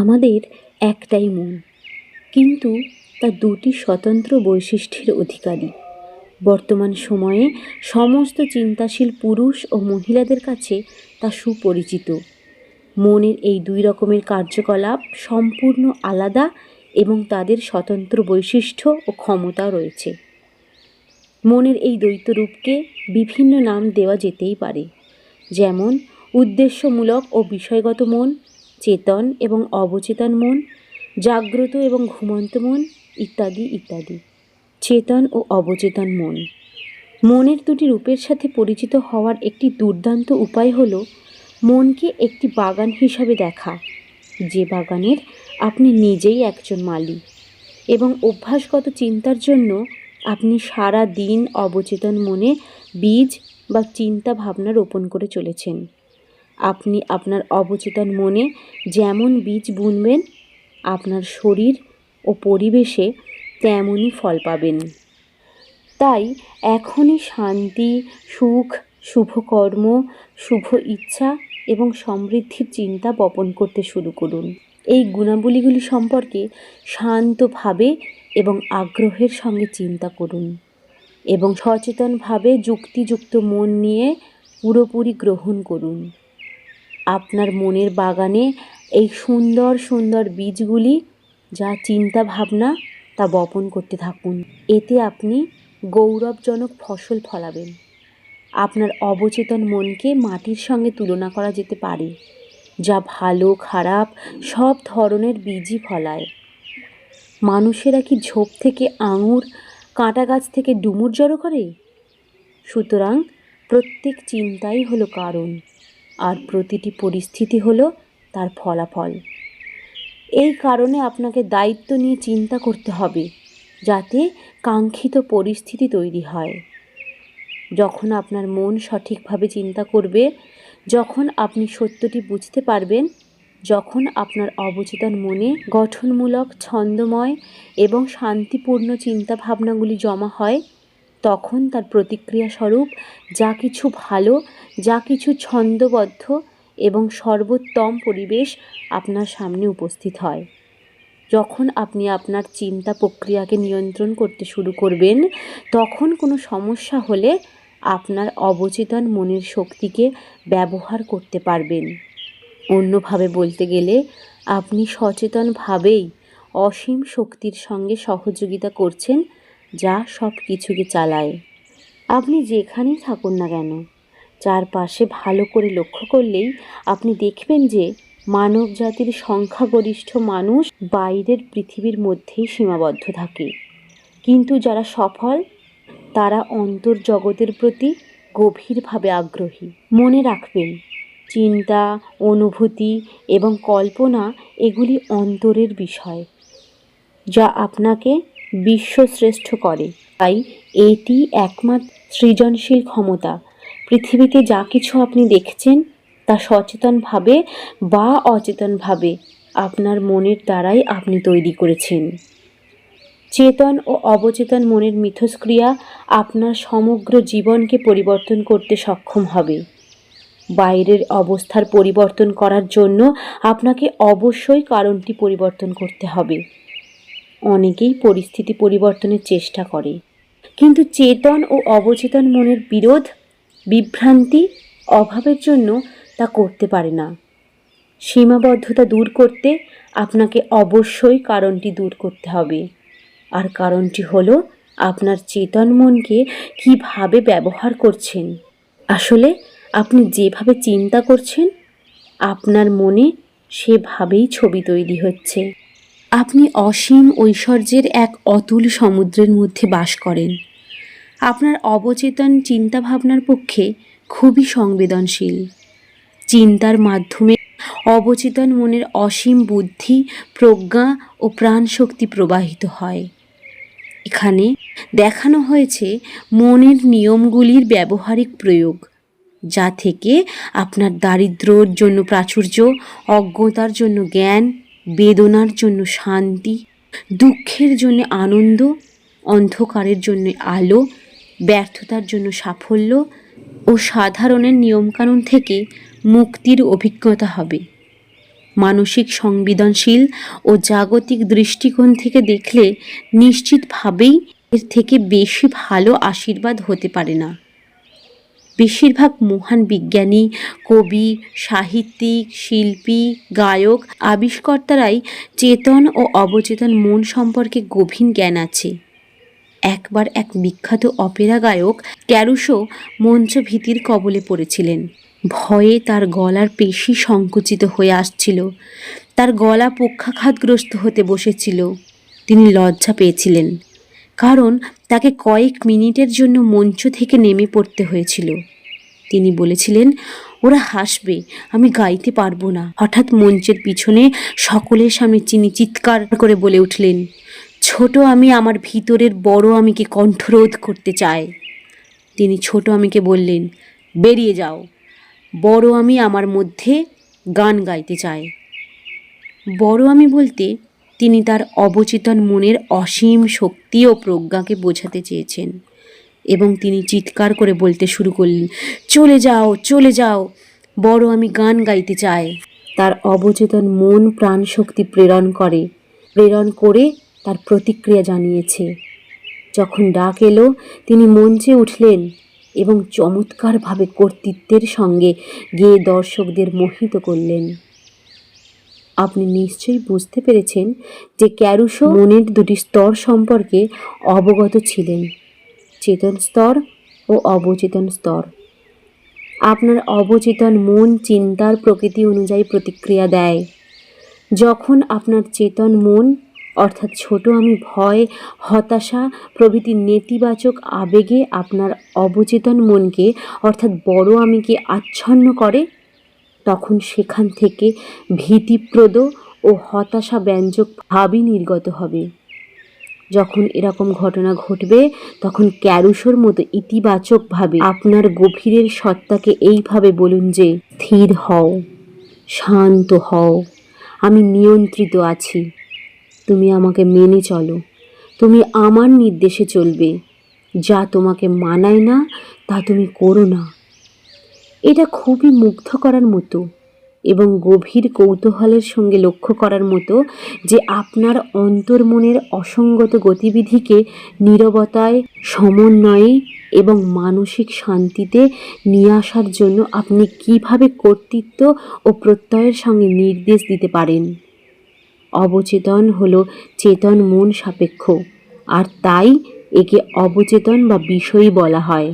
আমাদের একটাই মন, কিন্তু তা দুটি স্বতন্ত্র বৈশিষ্ট্যের অধিকারী। বর্তমান সময়ে সমস্ত চিন্তাশীল পুরুষ ও মহিলাদের কাছে তা সুপরিচিত। মনের এই দুই রকমের কার্যকলাপ সম্পূর্ণ আলাদা এবং তাদের স্বতন্ত্র বৈশিষ্ট্য ও ক্ষমতা রয়েছে। মনের এই দ্বৈত রূপকে বিভিন্ন নাম দেওয়া যেতেই পারে, যেমন উদ্দেশ্যমূলক ও বিষয়গত মন চেতন এবং অবচেতন মন, জাগ্রত এবং ঘুমন্ত মন, ইত্যাদি ইত্যাদি। চেতন ও অবচেতন মন। মনের দুটি রূপের সাথে পরিচিত হওয়ার একটি দুর্দান্ত উপায় হল মনকে একটি বাগান হিসাবে দেখা। যে বাগানের আপনি নিজেই একজন মালি এবং অভ্যাসগত চিন্তার জন্য আপনি সারা দিন অবচেতন মনে বীজ বা চিন্তা ভাবনা রোপণ করে চলেছেন। আপনি আপনার অবচেতন মনে যেমন বীজ বুনবেন, আপনার শরীর ও পরিবেশে তেমনই ফল পাবেন। তাই এখনই শান্তি, সুখ শুভকর্ম শুভ ইচ্ছা এবং সমৃদ্ধির চিন্তা বপন করতে শুরু করুন। এই গুণাবলীগুলি সম্পর্কে শান্তভাবে এবং আগ্রহের সঙ্গে চিন্তা করুন এবং সচেতনভাবে যুক্তিযুক্ত মন নিয়ে পুরোপুরি গ্রহণ করুন। আপনার মনের বাগানে এই সুন্দর সুন্দর বীজগুলি যা চিন্তা ভাবনা তা বপন করতে থাকুন। এতে আপনি গৌরবজনক ফসল ফলাবেন। আপনার অবচেতন মনকে মাটির সঙ্গে তুলনা করা যেতে পারে, যা ভালো, খারাপ, সব ধরনের বীজই ফলায়। মানুষেরা কি ঝোপ থেকে আঙুর, কাঁটা গাছ থেকে ডুমুর জড়ো করে? সুতরাং প্রত্যেক চিন্তাই হলো কারণ। আর প্রতিটি পরিস্থিতি হলো তার ফলাফল। এই কারণে আপনাকে দায়িত্ব নিয়ে চিন্তা করতে হবে, যাতে কাঙ্ক্ষিত পরিস্থিতি তৈরি হয়। যখন আপনার মন সঠিকভাবে চিন্তা করবে, যখন আপনি সত্যটি বুঝতে পারবেন, যখন আপনার অবচেতন মনে গঠনমূলক, ছন্দময় এবং শান্তিপূর্ণ চিন্তা ভাবনাগুলি জমা হয় তখন তার প্রতিক্রিয়া স্বরূপ যা কিছু ভালো, যা কিছু ছন্দবদ্ধ এবং সর্বোত্তম পরিবেশ আপনার সামনে উপস্থিত হয়। যখন আপনি আপনার চিন্তা প্রক্রিয়াকে নিয়ন্ত্রণ করতে শুরু করবেন, তখন কোনো সমস্যা হলে আপনার অবচেতন মনের শক্তিকে ব্যবহার করতে পারবেন। অন্যভাবে বলতে গেলে, আপনি সচেতনভাবেই অসীম শক্তির সঙ্গে সহযোগিতা করছেন যা সব কিছুকে চালায়। আপনি যেখানেই থাকুন না কেন, চারপাশে ভালো করে লক্ষ্য করলেই আপনি দেখবেন যে মানব জাতির সংখ্যাগরিষ্ঠ মানুষ বাইরের পৃথিবীর মধ্যেই সীমাবদ্ধ থাকে। কিন্তু যারা সফল, তারা অন্তর্জগতের প্রতি গভীরভাবে আগ্রহী। মনে রাখবেন, চিন্তা, অনুভূতি এবং কল্পনা এগুলি অন্তরের বিষয়, যা আপনাকে বিশ্বশ্রেষ্ঠ করে। তাই এটি একমাত্র সৃজনশীল ক্ষমতা। পৃথিবীতে যা কিছু আপনি দেখছেন, তা সচেতনভাবে বা অচেতনভাবে আপনার মনের দ্বারাই আপনি তৈরি করেছেন। চেতন ও অবচেতন মনের মিথস্ক্রিয়া আপনার সমগ্র জীবনকে পরিবর্তন করতে সক্ষম হবে। বাইরের অবস্থার পরিবর্তন করার জন্য আপনাকে অবশ্যই কারণটি পরিবর্তন করতে হবে। অনেকেই পরিস্থিতি পরিবর্তনের চেষ্টা করে। কিন্তু চেতন ও অবচেতন মনের বিরোধ, বিভ্রান্তি, অভাবের জন্য তা করতে পারে না। সীমাবদ্ধতা দূর করতে আপনাকে অবশ্যই কারণটি দূর করতে হবে। আর কারণটি হলো আপনার চেতন মনকে কীভাবে ব্যবহার করছেন। আসলে আপনি যেভাবে চিন্তা করছেন, আপনার মনে সেভাবেই ছবি তৈরি হচ্ছে। আপনি অসীম ঐশ্বর্যের এক অতুল সমুদ্রের মধ্যে বাস করেন। আপনার অবচেতন চিন্তাভাবনার পক্ষে খুবই সংবেদনশীল। চিন্তার মাধ্যমে অবচেতন মনের অসীম বুদ্ধি, প্রজ্ঞা ও প্রাণশক্তি প্রবাহিত হয়। এখানে দেখানো হয়েছে মনের নিয়মগুলির ব্যবহারিক প্রয়োগ, যা থেকে আপনার দারিদ্র্যর জন্য প্রাচুর্য, অজ্ঞতার জন্য জ্ঞান বেদনার জন্য শান্তি, দুঃখের জন্য আনন্দ, অন্ধকারের জন্য আলো, ব্যর্থতার জন্য সাফল্য ও সাধারণের নিয়মকানুন থেকে মুক্তির অভিজ্ঞতা হবে। মানসিক সংবেদনশীল ও জাগতিক দৃষ্টিকোণ থেকে দেখলে নিশ্চিতভাবেই এর থেকে বেশি ভালো আশীর্বাদ হতে পারে না। বেশিরভাগ মহান বিজ্ঞানী, কবি, সাহিত্যিক, শিল্পী, গায়ক, আবিষ্কর্তারাই চেতন ও অবচেতন মন সম্পর্কে গভীর জ্ঞান আছে। একবার এক বিখ্যাত অপেরা গায়ক ক্যারুসো মঞ্চ ভীতির কবলে পড়েছিলেন। ভয়ে তার গলার পেশি সংকুচিত হয়ে আসছিল। তার গলা পক্ষাঘাতগ্রস্ত হতে বসেছিল। তিনি লজ্জা পেয়েছিলেন। কারণ তাকে কয়েক মিনিটের জন্য মঞ্চ থেকে নেমে পড়তে হয়েছিল। তিনি বলেছিলেন, ওরা হাসবে, আমি গাইতে পারব না। হঠাৎ মঞ্চের পিছনে সকলের সামনে চিনি চিৎকার করে বলে উঠলেন, ছোট আমি আমার ভিতরের বড় আমিকে কণ্ঠরোধ করতে চায় তিনি ছোট আমিকে বললেন, বেরিয়ে যাও, বড় আমি আমার মধ্যে গান গাইতে চায়। বড় আমি বলতে তিনি তার অবচেতন মনের অসীম শক্তি ও প্রজ্ঞাকে বোঝাতে চেয়েছেন এবং তিনি চিৎকার করে বলতে শুরু করলেন, চলে যাও চলে যাও, বড় আমি গান গাইতে চাই। তার অবচেতন মন প্রাণ শক্তি প্রেরণ করে প্রেরণ করে তার প্রতিক্রিয়া জানিয়েছে। যখন ডাক এলো, তিনি মঞ্চে উঠলেন এবং চমৎকারভাবে কর্তৃত্বের সঙ্গে গিয়ে দর্শকদের মোহিত করলেন। আপনি নিশ্চয়ই বুঝতে পেরেছেন যে ক্যারুসো মনের দুটি স্তর সম্পর্কে অবগত ছিলেন, চেতন স্তর ও অবচেতন স্তর। আপনার অবচেতন মন চিন্তার প্রকৃতি অনুযায়ী প্রতিক্রিয়া দেয়। যখন আপনার চেতন মন, অর্থাৎ ছোট আমি ভয়, হতাশা প্রভৃতি নেতিবাচক আবেগে আপনার অবচেতন মনকে, অর্থাৎ বড় আমিকে আচ্ছন্ন করে তখন সেখান থেকে ভীতিপ্রদ ও হতাশা ব্যঞ্জক ভাবই নির্গত হবে। যখন এরকম ঘটনা ঘটবে, তখন ক্যারুসোর মতো ইতিবাচকভাবে আপনার গভীরের সত্তাকে এইভাবে বলুন যে, স্থির হও, শান্ত হও, আমি নিয়ন্ত্রিত আছি। তুমি আমাকে মেনে চলো। তুমি আমার নির্দেশে চলবে। যা তোমাকে মানায় না, তা তুমি করো না। এটা খুবই মুগ্ধ করার মতো এবং গভীর কৌতূহলের সঙ্গে লক্ষ্য করার মতো যে আপনার অন্তর্মনের অসঙ্গত গতিবিধিকে নীরবতায়, সমন্বয়ে এবং মানসিক শান্তিতে নিয়ে আসার জন্য আপনি কীভাবে কর্তৃত্ব ও প্রত্যয়ের সঙ্গে নির্দেশ দিতে পারেন? অবচেতন হল চেতন মন সাপেক্ষ, আর তাই একে অবচেতন বা বিষয়ী বলা হয়।